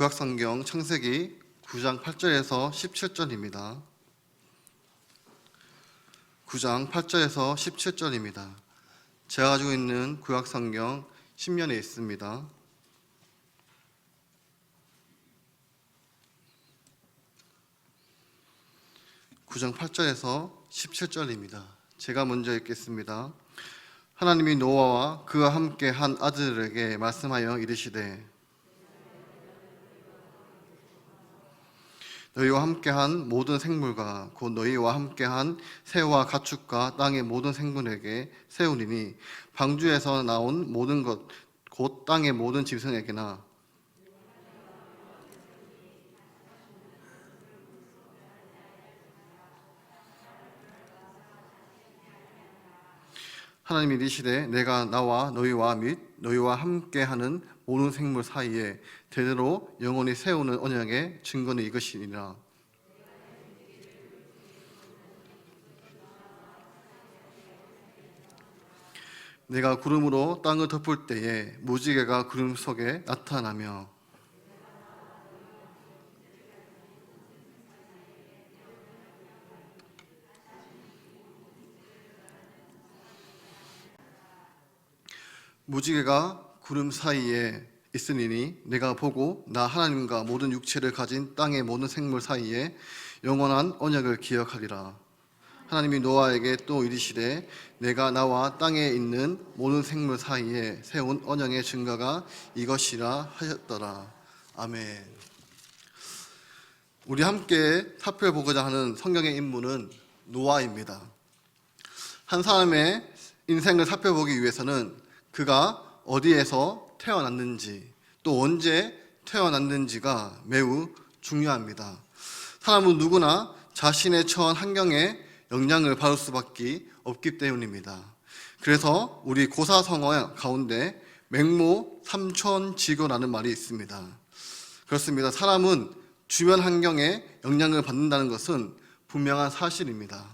구약성경 창세기 9장 8절에서 17절입니다. 9장 8절에서 17절입니다. 제가 가지고 있는 구약성경 10년에 있습니다. 구장 8절에서 17절입니다. 제가 먼저 읽겠습니다. 하나님이 노아와 그와 함께 한 아들에게 말씀하여 이르시되 너희와 함께한 모든 생물과 곧 너희와 함께한 새와 가축과 땅의 모든 생물에게 세우리니 방주에서 나온 모든 것 곧 땅의 모든 짐승에게나. 하나님이 이르시되 내가 나와 너희와 및 너희와 함께하는 모든 생물 사이에 대대로 영원히 세우는 언약의 증거는 이것이니라. 내가 구름으로 땅을 덮을 때에 무지개가 구름 속에 나타나며 무지개가 구름 사이에 있으니 내가 보고 나 하나님과 모든 육체를 가진 땅의 모든 생물 사이에 영원한 언약을 기억하리라. 하나님이 노아에게 또 이르시되 내가 나와 땅에 있는 모든 생물 사이에 세운 언약의 증거가 이것이라 하셨더라. 아멘. 우리 함께 살펴보고자 하는 성경의 인물은 노아입니다. 한 사람의 인생을 살펴보기 위해서는 그가 어디에서 태어났는지 또 언제 태어났는지가 매우 중요합니다. 사람은 누구나 자신의 처한 환경에 영향을 받을 수밖에 없기 때문입니다. 그래서 우리 고사성어 가운데 맹모 삼천지교라는 말이 있습니다. 그렇습니다. 사람은 주변 환경에 영향을 받는다는 것은 분명한 사실입니다.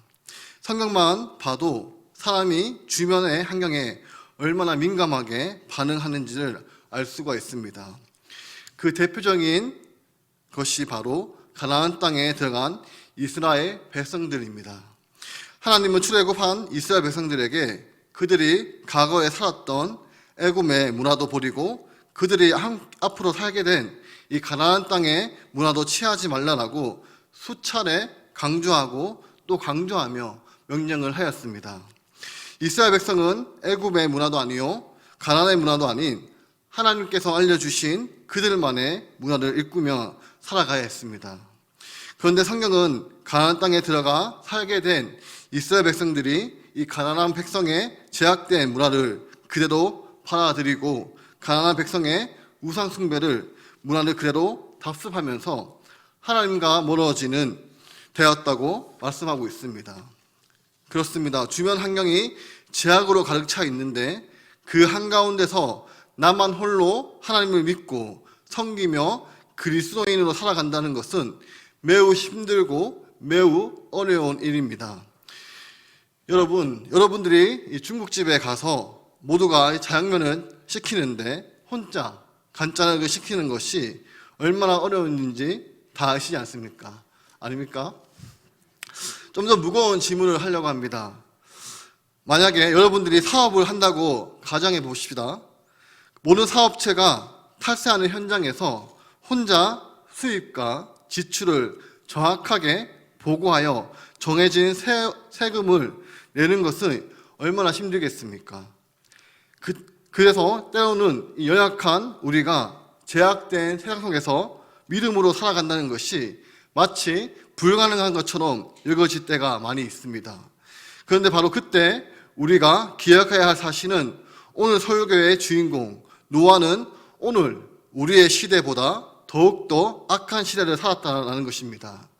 성경만 봐도 사람이 주변의 환경에 얼마나 민감하게 반응하는지를 알 수가 있습니다. 그 대표적인 것이 바로 가나안 땅에 들어간 이스라엘 백성들입니다. 하나님은 출애굽한 이스라엘 백성들에게 그들이 과거에 살았던 애굽의 문화도 버리고 그들이 앞으로 살게 된 이 가나안 땅의 문화도 취하지 말라라고 수차례 강조하고 또 강조하며 명령을 하였습니다. 이스라엘 백성은 애굽의 문화도 아니요 가나안의 문화도 아닌 하나님께서 알려주신 그들만의 문화를 일구며 살아가야 했습니다. 그런데 성경은 가나안 땅에 들어가 살게 된 이스라엘 백성들이 이 가나안 백성의 제약된 문화를 그대로 받아들이고 가나안 백성의 우상 숭배를 문화를 그대로 답습하면서 하나님과 멀어지는 되었다고 말씀하고 있습니다. 그렇습니다. 주변 환경이 제약으로 가득 차 있는데 그 한가운데서 나만 홀로 하나님을 믿고 섬기며 그리스도인으로 살아간다는 것은 매우 힘들고 매우 어려운 일입니다. 여러분, 여러분들이 중국집에 가서 모두가 자양면을 시키는데 혼자 간단하게 시키는 것이 얼마나 어려운지 다 아시지 않습니까? 아닙니까? 좀 더 무거운 질문을 하려고 합니다. 만약에 여러분들이 사업을 한다고 가정해 봅시다. 모든 사업체가 탈세하는 현장에서 혼자 수입과 지출을 정확하게 보고하여 정해진 세, 세금을 내는 것은 얼마나 힘들겠습니까? 그, 그래서 때로는 이 연약한 우리가 제약된 세상 속에서 믿음으로 살아간다는 것이 마치 불가능한 것처럼 여겨질 때가 많이 있습니다. 그런데 바로 그때 우리가 기억해야 할 사실은 오늘 설교의 주인공 노아는 오늘 우리의 시대보다 더욱더 악한 시대를 살았다는 것입니다.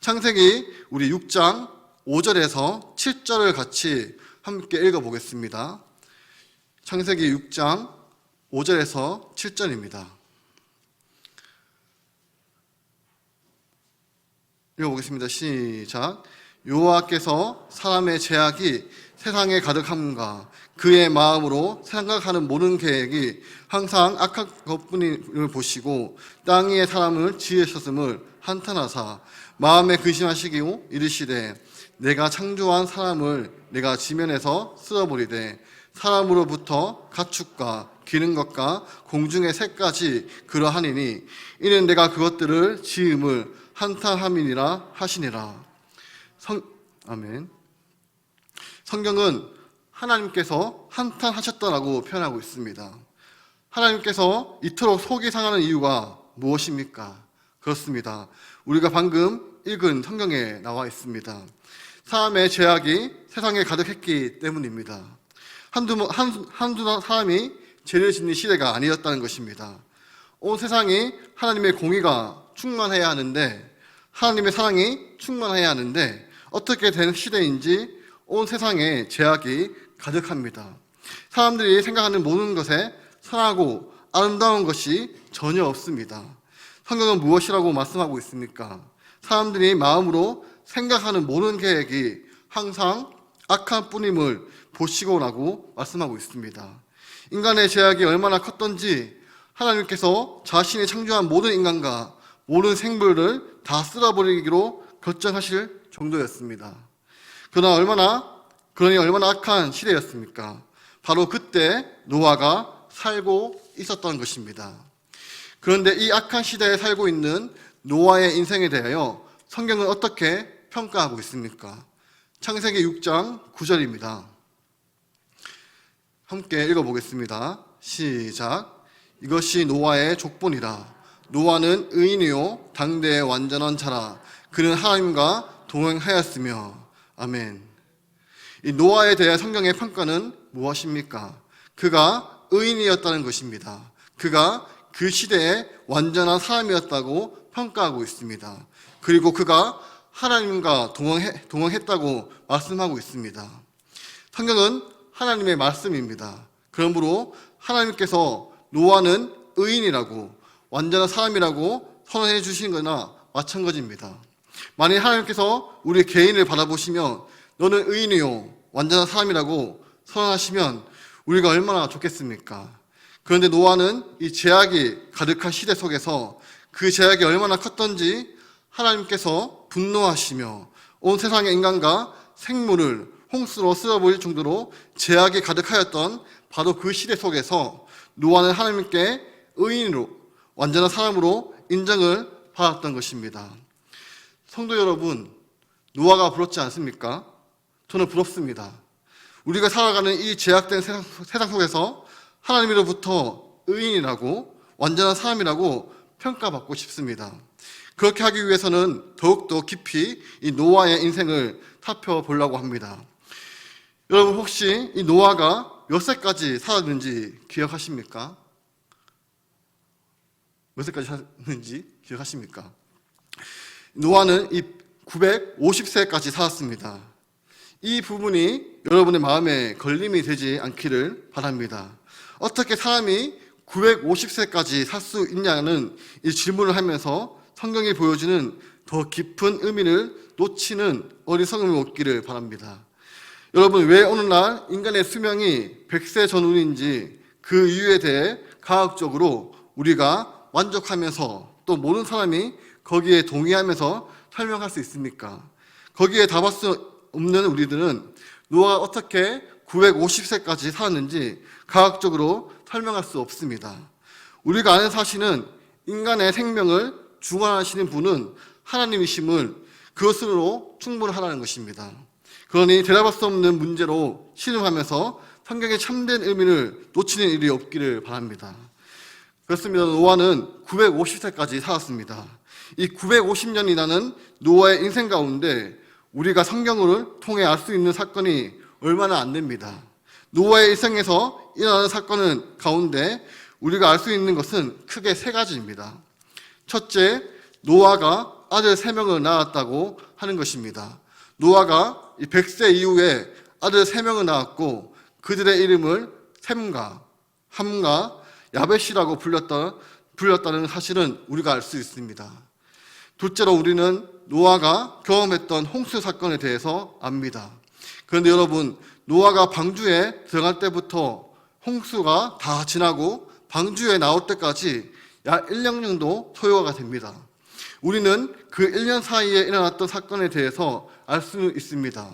창세기 우리 6장 5절에서 7절을 같이 함께 읽어보겠습니다. 창세기 6장 5절에서 7절입니다. 읽어보겠습니다. 시작. 여호와께서 사람의 죄악이 세상에 가득함과 그의 마음으로 생각하는 모든 계획이 항상 악한 것뿐을 보시고 땅 위에 사람을 지으셨음을 한탄하사 마음에 근심하시기고 이르시되 내가 창조한 사람을 내가 지면에서 쓸어버리되 사람으로부터 가축과 기는 것과 공중의 새까지 그러하니니 이는 내가 그것들을 지음을 한탄함이니라 하시니라 성 아멘. 성경은 하나님께서 한탄하셨다라고 표현하고 있습니다. 하나님께서 이토록 속이 상하는 이유가 무엇입니까? 그렇습니다. 우리가 방금 읽은 성경에 나와 있습니다. 사람의 죄악이 세상에 가득했기 때문입니다. 한두, 한, 한두 사람이 죄를 짓는 시대가 아니었다는 것입니다. 온 세상이 하나님의 공의가 충만해야 하는데, 하나님의 사랑이 충만해야 하는데, 어떻게 된 시대인지 온 세상에 죄악이 가득합니다. 사람들이 생각하는 모든 것에 선하고 아름다운 것이 전혀 없습니다. 성경은 무엇이라고 말씀하고 있습니까? 사람들이 마음으로 생각하는 모든 계획이 항상 악한 뿐임을 보시고라고 말씀하고 있습니다. 인간의 죄악이 얼마나 컸던지 하나님께서 자신이 창조한 모든 인간과 모든 생물을 다 쓸어버리기로 결정하실 정도였습니다. 그러나 얼마나 그러니 얼마나 악한 시대였습니까? 바로 그때 노아가 살고 있었던 것입니다. 그런데 이 악한 시대에 살고 있는 노아의 인생에 대하여 성경은 어떻게 평가하고 있습니까? 창세기 6장 9절입니다. 함께 읽어보겠습니다. 시작. 이것이 노아의 족본이라. 노아는 의인이요 당대의 완전한 자라. 그는 하나님과 동행하였으며 아멘. 이 노아에 대해 성경의 평가는 무엇입니까? 그가 의인이었다는 것입니다. 그가 그 시대에 완전한 사람이었다고 평가하고 있습니다. 그리고 그가 하나님과 동행해, 동행했다고 말씀하고 있습니다. 성경은 하나님의 말씀입니다. 그러므로 하나님께서 노아는 의인이라고 완전한 사람이라고 선언해 주신 거나 마찬가지입니다. 만약 하나님께서 우리 개인을 바라보시면 너는 의인이요 완전한 사람이라고 선언하시면 우리가 얼마나 좋겠습니까? 그런데 노아는 이 제약이 가득한 시대 속에서 그 제약이 얼마나 컸던지 하나님께서 분노하시며 온 세상의 인간과 생물을 홍수로 쓸어버릴 정도로 제약이 가득하였던 바로 그 시대 속에서 노아는 하나님께 의인으로 완전한 사람으로 인정을 받았던 것입니다. 성도 여러분, 노아가 부럽지 않습니까? 저는 부럽습니다. 우리가 살아가는 이 제약된 세상, 속에서 하나님으로부터 의인이라고 완전한 사람이라고 평가받고 싶습니다. 그렇게 하기 위해서는 더욱더 깊이 이 노아의 인생을 살펴보려고 합니다. 여러분 혹시 이 노아가 몇 살까지 살았는지 기억하십니까? 몇 살까지 살았는지 기억하십니까? 노아는 이 950세까지 살았습니다. 이 부분이 여러분의 마음에 걸림이 되지 않기를 바랍니다. 어떻게 사람이 950세까지 살 수 있냐는 이 질문을 하면서 성경이 보여주는 더 깊은 의미를 놓치는 어리석음이 없기를 바랍니다. 여러분, 왜 오늘날 인간의 수명이 100세 전후인지 그 이유에 대해 과학적으로 우리가 만족하면서 또 모든 사람이 거기에 동의하면서 설명할 수 있습니까? 거기에 답할 수 없는 우리들은 노아가 어떻게 950세까지 살았는지 과학적으로 설명할 수 없습니다. 우리가 아는 사실은 인간의 생명을 주관하시는 분은 하나님이심을 그것으로 충분하다는 것입니다. 그러니 대답할 수 없는 문제로 신음하면서 성경의 참된 의미를 놓치는 일이 없기를 바랍니다. 그렇습니다. 노아는 950세까지 살았습니다. 이 950년이라는 노아의 인생 가운데 우리가 성경을 통해 알 수 있는 사건이 얼마나 안 됩니다. 노아의 일생에서 일어나는 사건은 가운데 우리가 알 수 있는 것은 크게 세 가지입니다. 첫째, 노아가 아들 세 명을 낳았다고 하는 것입니다. 노아가 100세 이후에 아들 세 명을 낳았고 그들의 이름을 샘과 함과 야벳이라고 불렸다, 불렸다는 사실은 우리가 알 수 있습니다. 둘째로 우리는 노아가 경험했던 홍수 사건에 대해서 압니다. 그런데 여러분, 노아가 방주에 들어갈 때부터 홍수가 다 지나고 방주에 나올 때까지 약 1년 정도 소요가 됩니다. 우리는 그 1년 사이에 일어났던 사건에 대해서 알 수 있습니다.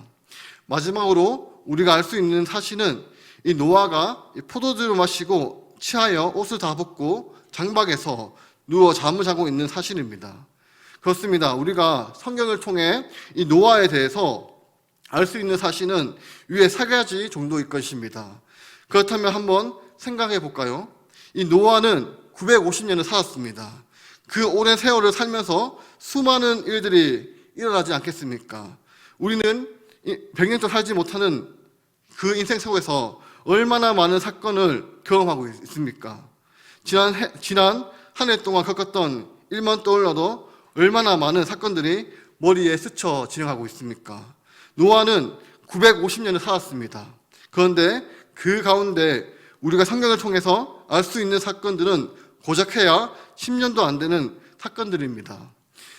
마지막으로 우리가 알 수 있는 사실은 이 노아가 이 포도주를 마시고 취하여 옷을 다 벗고 장박에서 누워 잠을 자고 있는 사실입니다. 그렇습니다. 우리가 성경을 통해 이 노아에 대해서 알 수 있는 사실은 위에 세 가지 정도일 것입니다. 그렇다면 한번 생각해 볼까요? 이 노아는 950년을 살았습니다. 그 오랜 세월을 살면서 수많은 일들이 일어나지 않겠습니까? 우리는 100년도 살지 못하는 그 인생 속에서 얼마나 많은 사건을 경험하고 있습니까? 지난, 해, 지난 한 해 동안 겪었던 일만 떠올려도 얼마나 많은 사건들이 머리에 스쳐 지나가고 있습니까? 노아는 950년을 살았습니다. 그런데 그 가운데 우리가 성경을 통해서 알 수 있는 사건들은 고작 해야 10년도 안 되는 사건들입니다.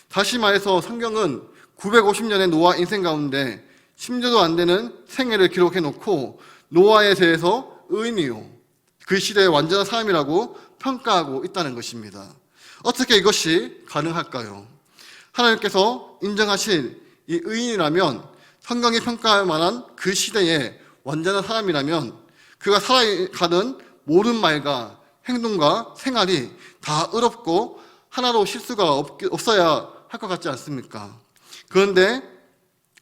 다시 말해서 성경은 950년의 노아 인생 가운데 10년도 안 되는 생애를 기록해 놓고 노아에 대해서 의인이요. 그 시대의 완전한 사람이라고 평가하고 있다는 것입니다. 어떻게 이것이 가능할까요? 하나님께서 인정하신 이 의인이라면 성경이 평가할 만한 그 시대의 완전한 사람이라면 그가 살아가는 모든 말과 행동과 생활이 다 의롭고 하나도 실수가 없, 없어야 할 것 같지 않습니까? 그런데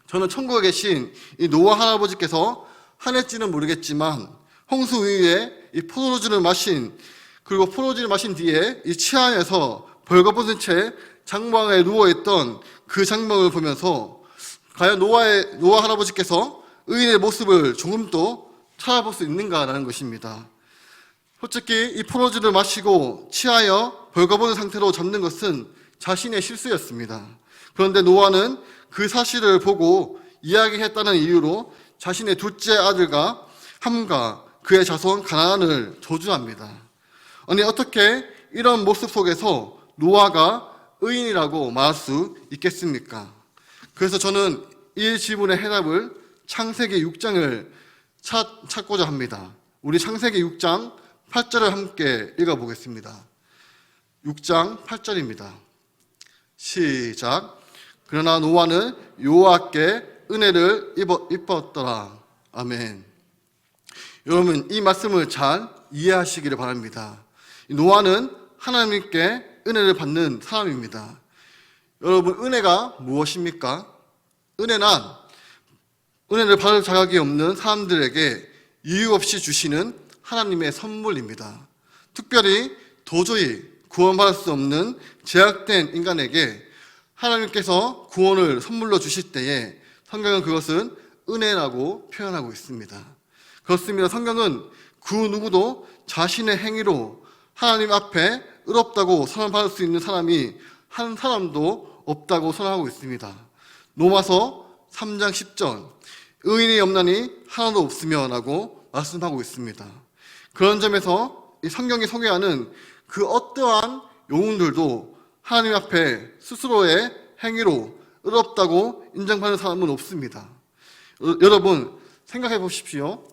저는 천국에 계신 이 노아 할아버지께서 한해지는 모르겠지만 홍수 위에 이 포도주를 마신 그리고 포도주를 마신 뒤에 이 치안에서 벌거벗은 채 장방에 누워 있던 그 장면을 보면서 과연 노아의 노아 할아버지께서 의인의 모습을 조금도 찾아볼 수 있는가라는 것입니다. 솔직히 이 포도주를 마시고 취하여 벌거벗은 상태로 잡는 것은 자신의 실수였습니다. 그런데 노아는 그 사실을 보고 이야기했다는 이유로 자신의 둘째 아들과 함과 그의 자손 가나안을 저주합니다. 아니 어떻게 이런 모습 속에서 노아가 의인이라고 말할 수 있겠습니까? 그래서 저는 이 질문의 해답을 창세기 6장을 찾, 찾고자 합니다. 우리 창세기 6장 8절을 함께 읽어보겠습니다. 6장 8절입니다. 시작. 그러나 노아는 여호와께 은혜를 입었더라. 아멘. 여러분 이 말씀을 잘 이해하시기를 바랍니다. 노아는 하나님께 은혜를 받는 사람입니다. 여러분 은혜가 무엇입니까? 은혜는 은혜를 받을 자격이 없는 사람들에게 이유 없이 주시는 하나님의 선물입니다. 특별히 도저히 구원받을 수 없는 제약된 인간에게 하나님께서 구원을 선물로 주실 때에 성경은 그것은 은혜라고 표현하고 있습니다. 그렇습니다. 성경은 그 누구도 자신의 행위로 하나님 앞에 의롭다고 선언받을 수 있는 사람이 한 사람도 없다고 선언하고 있습니다. 로마서 3장 10절 의인이 없나니 하나도 없으며라고 말씀하고 있습니다. 그런 점에서 이 성경이 소개하는 그 어떠한 영웅들도 하나님 앞에 스스로의 행위로 의롭다고 인정받는 사람은 없습니다. 여- 여러분 생각해 보십시오.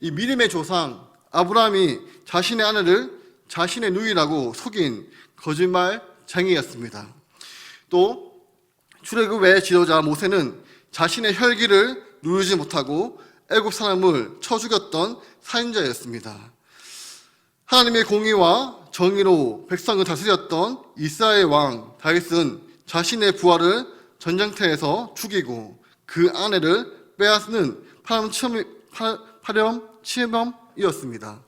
이 믿음의 조상 아브라함이 자신의 아내를 자신의 누이라고 속인 거짓말쟁이였습니다. 또 출애굽의 지도자 모세는 자신의 혈기를 누르지 못하고 애굽 사람을 쳐 죽였던 살인자였습니다. 하나님의 공의와 정의로 백성을 다스렸던 이스라엘 왕 다윗은 자신의 부하를 전쟁터에서 죽이고 그 아내를 빼앗는 파렴치험, 파- 파렴 치범이었습니다.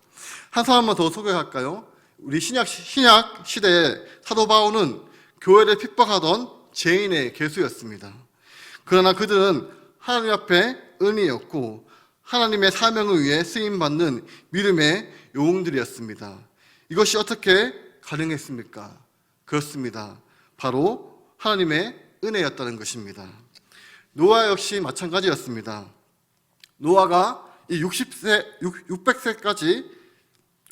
한 사람만 더 소개할까요? 우리 신약, 신약 시대의 사도 바울은 교회를 핍박하던 죄인의 개수였습니다. 그러나 그들은 하나님 앞에 은이었고 하나님의 사명을 위해 쓰임 받는 믿음의 영웅들이었습니다. 이것이 어떻게 가능했습니까? 그렇습니다. 바로 하나님의 은혜였다는 것입니다. 노아 역시 마찬가지였습니다. 노아가 이 60세, 600세까지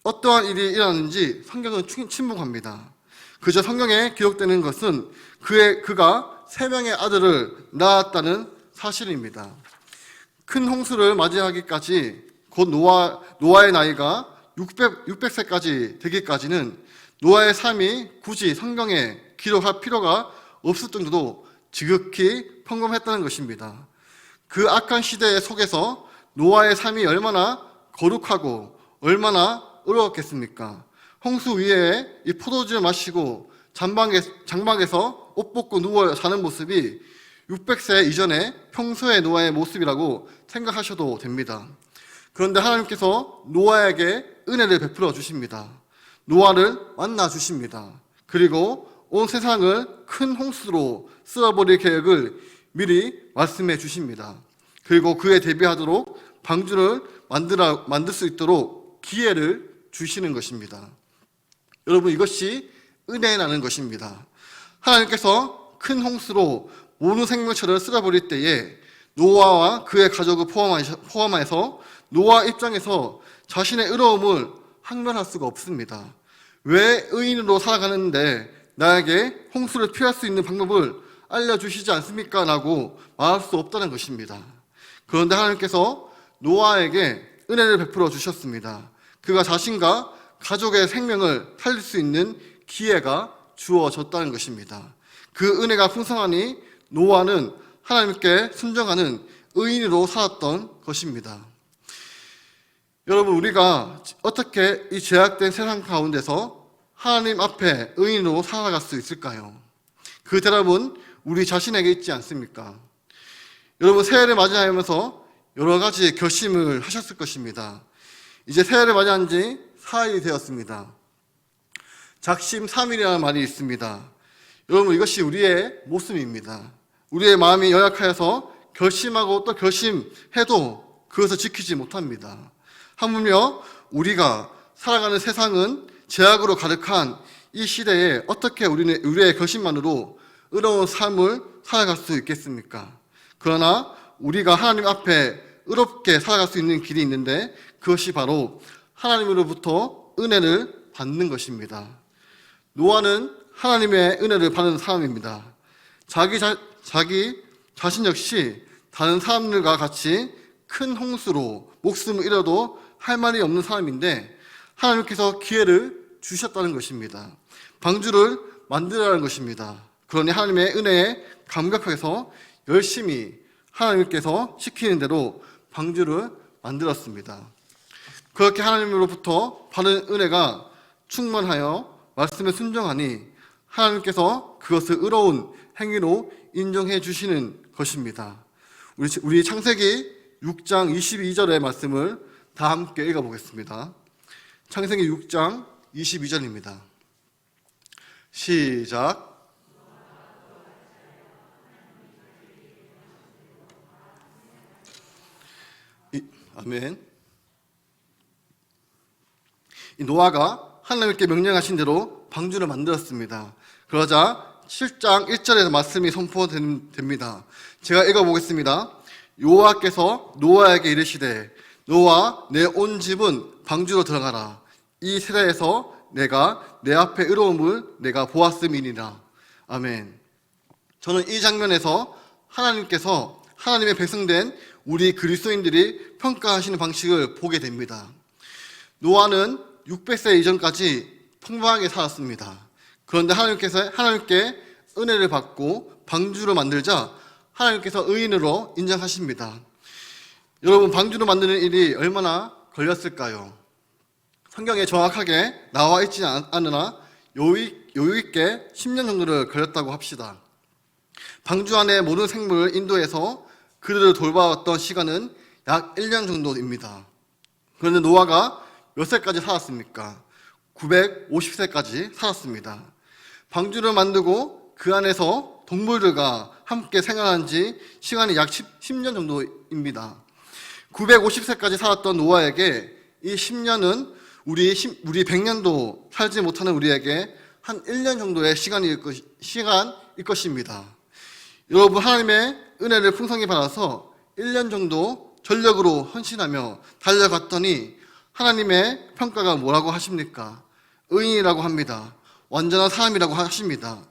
어떠한 일이 일어났는지 성경은 침- 침묵합니다. 그저 성경에 기록되는 것은 그의 그가 세 명의 아들을 낳았다는 사실입니다. 큰 홍수를 맞이하기까지 곧 노아, 노아의 나이가 600, 600세까지 되기까지는 노아의 삶이 굳이 성경에 기록할 필요가 없을 정도로 지극히 평범했다는 것입니다. 그 악한 시대 속에서 노아의 삶이 얼마나 거룩하고 얼마나 어려웠겠습니까? 홍수 위에 이 포도주를 마시고 장방에, 장막에서 옷 벗고 누워 사는 모습이 600세 이전에 평소의 노아의 모습이라고 생각하셔도 됩니다. 그런데 하나님께서 노아에게 은혜를 베풀어 주십니다. 노아를 만나 주십니다. 그리고 온 세상을 큰 홍수로 쓸어버릴 계획을 미리 말씀해 주십니다. 그리고 그에 대비하도록 방주를 만들어, 만들 수 있도록 기회를 주시는 것입니다. 여러분 이것이 은혜라는 것입니다. 하나님께서 큰 홍수로 모든 생명체를 쓸어버릴 때에 노아와 그의 가족을 포함해서 노아 입장에서 자신의 의로움을 항변할 수가 없습니다. 왜 의인으로 살아가는데 나에게 홍수를 피할 수 있는 방법을 알려주시지 않습니까? 라고 말할 수 없다는 것입니다. 그런데 하나님께서 노아에게 은혜를 베풀어 주셨습니다. 그가 자신과 가족의 생명을 살릴 수 있는 기회가 주어졌다는 것입니다. 그 은혜가 풍성하니 노아는 하나님께 순종하는 의인으로 살았던 것입니다. 여러분, 우리가 어떻게 이 제약된 세상 가운데서 하나님 앞에 의인으로 살아갈 수 있을까요? 그 대답은 우리 자신에게 있지 않습니까? 여러분, 새해를 맞이하면서 여러 가지 결심을 하셨을 것입니다. 이제 새해를 맞이한 지 4일이 되었습니다. 작심 3일이라는 말이 있습니다. 여러분, 이것이 우리의 모습입니다. 우리의 마음이 연약하여서 결심하고 또 결심해도 그것을 지키지 못합니다. 하물며 우리가 살아가는 세상은 제약으로 가득한 이 시대에 어떻게 우리는 우리의 결심만으로 의로운 삶을 살아갈 수 있겠습니까? 그러나 우리가 하나님 앞에 의롭게 살아갈 수 있는 길이 있는데 그것이 바로 하나님으로부터 은혜를 받는 것입니다. 노아는 하나님의 은혜를 받는 사람입니다. 자기 자, 자기 자신 역시 다른 사람들과 같이 큰 홍수로 목숨을 잃어도 할 말이 없는 사람인데 하나님께서 기회를 주셨다는 것입니다. 방주를 만들라는 것입니다. 그러니 하나님의 은혜에 감격해서 열심히 하나님께서 시키는 대로 방주를 만들었습니다. 그렇게 하나님으로부터 받은 은혜가 충만하여 말씀에 순종하니 하나님께서 그것을 의로운 행위로 인정해 주시는 것입니다. 우리, 우리 창세기 6장 22절의 말씀을 다 함께 읽어보겠습니다. 창세기 6장 22절입니다. 시작. 이, 아멘. 이 노아가 하나님께 명령하신 대로 방주를 만들었습니다. 그러자 7장 1절에서 말씀이 선포됩니다. 제가 읽어보겠습니다. 여호와께서 노아에게 이르시되 노아 내 온 집은 방주로 들어가라. 이 세대에서 내가 내 앞에 의로움을 내가 보았음이니라. 아멘. 저는 이 장면에서 하나님께서 하나님의 백성된 우리 그리스도인들이 평가하시는 방식을 보게 됩니다. 노아는 600세 이전까지 평범하게 살았습니다. 그런데 하나님께서 하나님께 은혜를 받고 방주를 만들자 하나님께서 의인으로 인정하십니다. 여러분 방주를 만드는 일이 얼마나 걸렸을까요? 성경에 정확하게 나와 있지 않으나 여유 있게 10년 정도를 걸렸다고 합시다. 방주 안에 모든 생물을 인도해서 그들을 돌봐왔던 시간은 약 1년 정도입니다. 그런데 노아가 몇 세까지 살았습니까? 950세까지 살았습니다. 방주를 만들고 그 안에서 동물들과 함께 생활한 지 시간이 약 10, 년 정도입니다. 950세까지 살았던 노아에게 이 10년은 우리, 우리 100년도 살지 못하는 우리에게 한 1년 정도의 시간일, 것, 시간일 것입니다. 여러분, 하나님의 은혜를 풍성히 받아서 1년 정도 전력으로 헌신하며 달려갔더니 하나님의 평가가 뭐라고 하십니까? 의인이라고 합니다. 완전한 사람이라고 하십니다.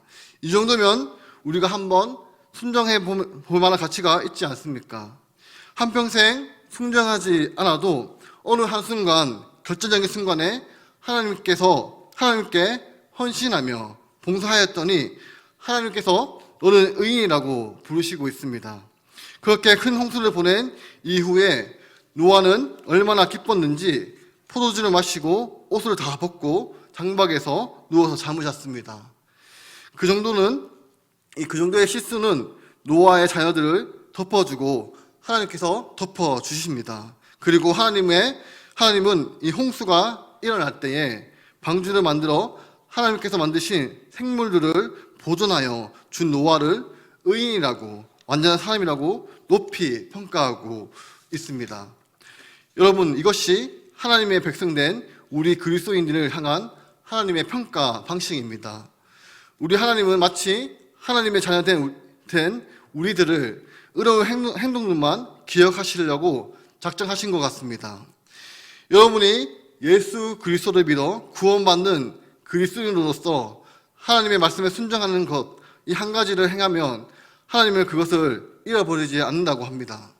이 정도면 우리가 한번 순정해 볼 만한 가치가 있지 않습니까? 한평생 순정하지 않아도 어느 한순간 결정적인 순간에 하나님께서 하나님께 헌신하며 봉사하였더니 하나님께서 너는 의인이라고 부르시고 있습니다. 그렇게 큰 홍수를 보낸 이후에 노아는 얼마나 기뻤는지 포도주를 마시고 옷을 다 벗고 장박에서 누워서 잠을 잤습니다. 그 정도는 이그 정도의 실수는 노아의 자녀들을 덮어주고 하나님께서 덮어 주십니다. 그리고 하나님의 하나님은 이 홍수가 일어날 때에 방주를 만들어 하나님께서 만드신 생물들을 보존하여 준 노아를 의인이라고 완전한 사람이라고 높이 평가하고 있습니다. 여러분 이것이 하나님의 백성된 우리 그리스도인들을 향한 하나님의 평가 방식입니다. 우리 하나님은 마치 하나님의 자녀된 된 우리들을 의로운 행동- 행동들만 기억하시려고 작정하신 것 같습니다. 여러분이 예수 그리스도를 믿어 구원받는 그리스도인으로서 하나님의 말씀에 순종하는 것, 이 한 가지를 행하면 하나님은 그것을 잃어버리지 않는다고 합니다.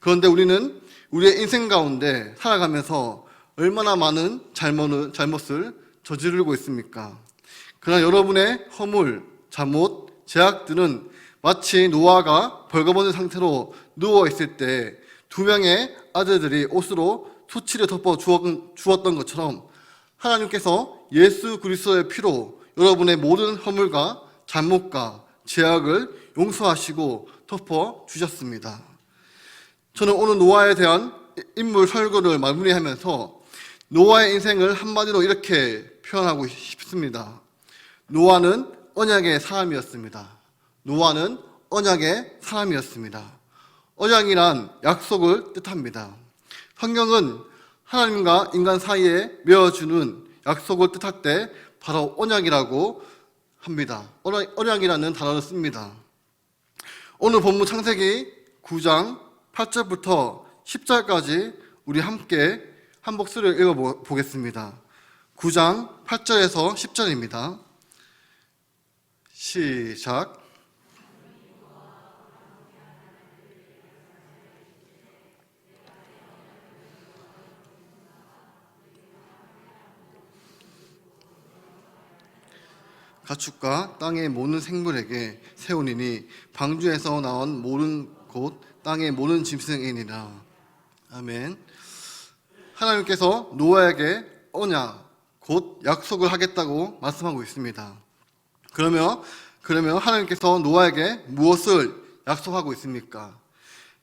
그런데 우리는 우리의 인생 가운데 살아가면서 얼마나 많은 잘못을, 잘못을 저지르고 있습니까? 그러나 여러분의 허물, 잘못, 제약들은 마치 노아가 벌거벗은 상태로 누워 있을 때 두 명의 아들들이 옷으로 수치를 덮어 주었- 주었던 것처럼 하나님께서 예수 그리스도의 피로 여러분의 모든 허물과 잘못과 제약을 용서하시고 덮어 주셨습니다. 저는 오늘 노아에 대한 인물 설교를 마무리하면서 노아의 인생을 한마디로 이렇게 표현하고 싶습니다. 노아는 언약의 사람이었습니다. 노아는 언약의 사람이었습니다. 언약이란 약속을 뜻합니다. 성경은 하나님과 인간 사이에 맺어주는 약속을 뜻할 때 바로 언약이라고 합니다. 언약- 언약이라는 단어를 씁니다. 오늘 본문 창세기 9장 8절부터 10절까지 우리 함께 한 복수를 읽어보겠습니다. 9장 8절에서 10절입니다. 시작. 가축과 땅의 모든 생물에게 세우니니 방주에서 나온 모든 곳 땅의 모든 짐승이니라. 아멘. 하나님께서 노아에게 언약 곧 약속을 하겠다고 말씀하고 있습니다. 그러면 그러면 하나님께서 노아에게 무엇을 약속하고 있습니까?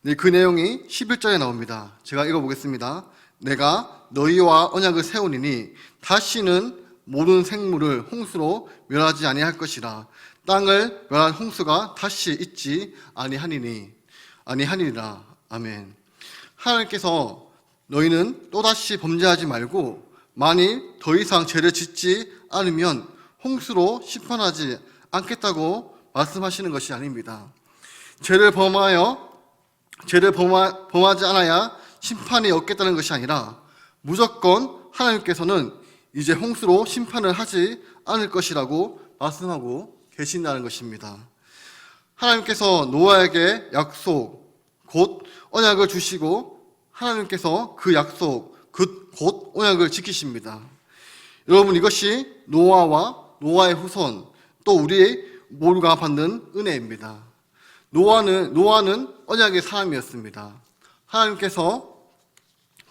네, 그 내용이 11절에 나옵니다. 제가 읽어보겠습니다. 내가 너희와 언약을 세우니니 다시는 모든 생물을 홍수로 멸하지 아니할 것이라 땅을 멸한 홍수가 다시 있지 아니하니니 아니하니라 아멘. 하나님께서 너희는 또다시 범죄하지 말고 만일 더 이상 죄를 짓지 않으면 홍수로 심판하지 않겠다고 말씀하시는 것이 아닙니다. 죄를 범하여 죄를 범하, 범하지 않아야 심판이 없겠다는 것이 아니라 무조건 하나님께서는 이제 홍수로 심판을 하지 않을 것이라고 말씀하고 계신다는 것입니다. 하나님께서 노아에게 약속, 곧 언약을 주시고 하나님께서 그 약속, 그 곧 언약을 지키십니다. 여러분 이것이 노아와 노아의 후손 또 우리 모두가 받는 은혜입니다. 노아는 노아는 언약의 사람이었습니다. 하나님께서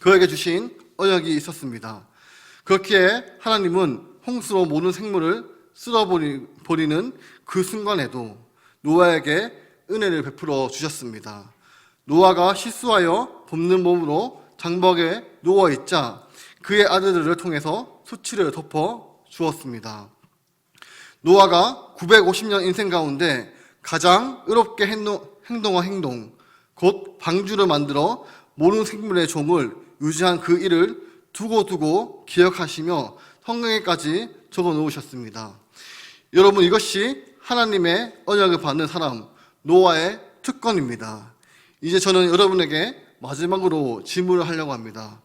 그에게 주신 언약이 있었습니다. 그렇기에 하나님은 홍수로 모든 생물을 쓸어버리는 그 순간에도 노아에게 은혜를 베풀어 주셨습니다. 노아가 실수하여 볶는 몸으로 장벽에 누워 있자 그의 아들들을 통해서 수치를 덮어 주었습니다. 노아가 950년 인생 가운데 가장 의롭게 행동, 행동한 행동, 곧 방주를 만들어 모든 생물의 종을 유지한 그 일을 두고두고 기억하시며 성경에까지 적어 놓으셨습니다. 여러분 이것이 하나님의 언약을 받는 사람 노아의 특권입니다. 이제 저는 여러분에게 마지막으로 질문을 하려고 합니다.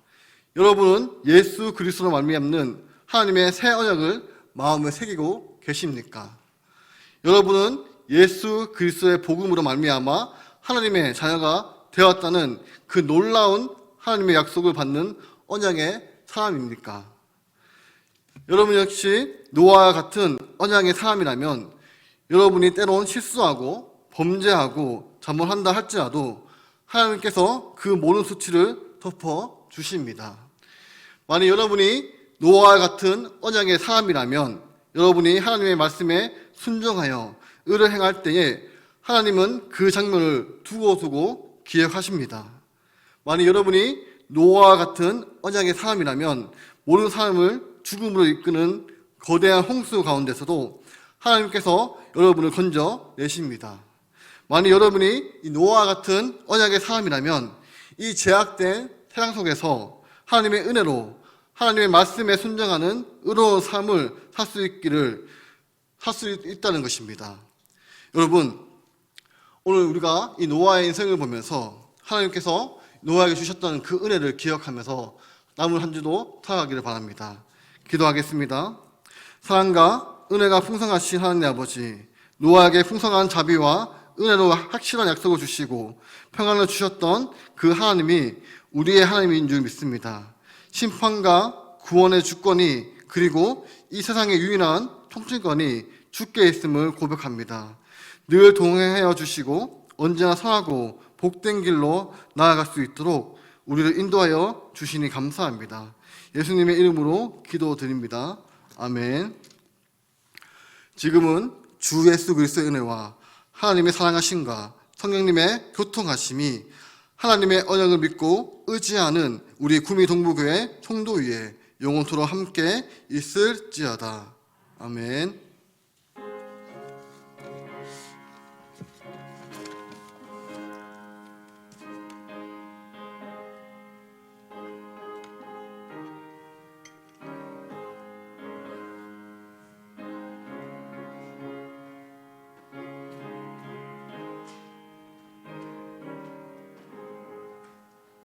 여러분은 예수 그리스도로 말미암는 하나님의 새 언약을 마음에 새기고 계십니까? 여러분은 예수 그리스도의 복음으로 말미암아 하나님의 자녀가 되었다는 그 놀라운 하나님의 약속을 받는 언약의 사람입니까? 여러분 역시 노아와 같은 언약의 사람이라면 여러분이 때론 실수하고 범죄하고 잘못한다 할지라도 하나님께서 그 모든 수치를 덮어 주십니다. 만약 여러분이 노아와 같은 언약의 사람이라면 여러분이 하나님의 말씀에 순종하여 의를 행할 때에 하나님은 그 장면을 두고 두고 기억하십니다. 만약 여러분이 노아와 같은 언약의 사람이라면 모든 사람을 죽음으로 이끄는 거대한 홍수 가운데서도 하나님께서 여러분을 건져 내십니다. 만약 여러분이 이 노아와 같은 언약의 사람이라면 이 제약된 세상 속에서 하나님의 은혜로 하나님의 말씀에 순종하는 의로운 삶을 살 수 있기를 살 수 있다는 것입니다. 여러분, 오늘 우리가 이 노아의 인생을 보면서 하나님께서 노아에게 주셨던 그 은혜를 기억하면서 남은 한 주도 살아가기를 바랍니다. 기도하겠습니다. 사랑과 은혜가 풍성하신 하나님 아버지, 노아에게 풍성한 자비와 은혜로 확실한 약속을 주시고 평안을 주셨던 그 하나님이 우리의 하나님인 줄 믿습니다. 심판과 구원의 주권이 그리고 이 세상의 유일한 통치권이 주께 있음을 고백합니다. 늘 동행하여 주시고 언제나 선하고 복된 길로 나아갈 수 있도록 우리를 인도하여 주시니 감사합니다. 예수님의 이름으로 기도드립니다. 아멘. 지금은 주 예수 그리스도의 은혜와 하나님의 사랑하심과 성령님의 교통하심이 하나님의 언약을 믿고 의지하는 우리 구미 동부교회 성도 위에 영원토록 함께 있을지어다. 아멘.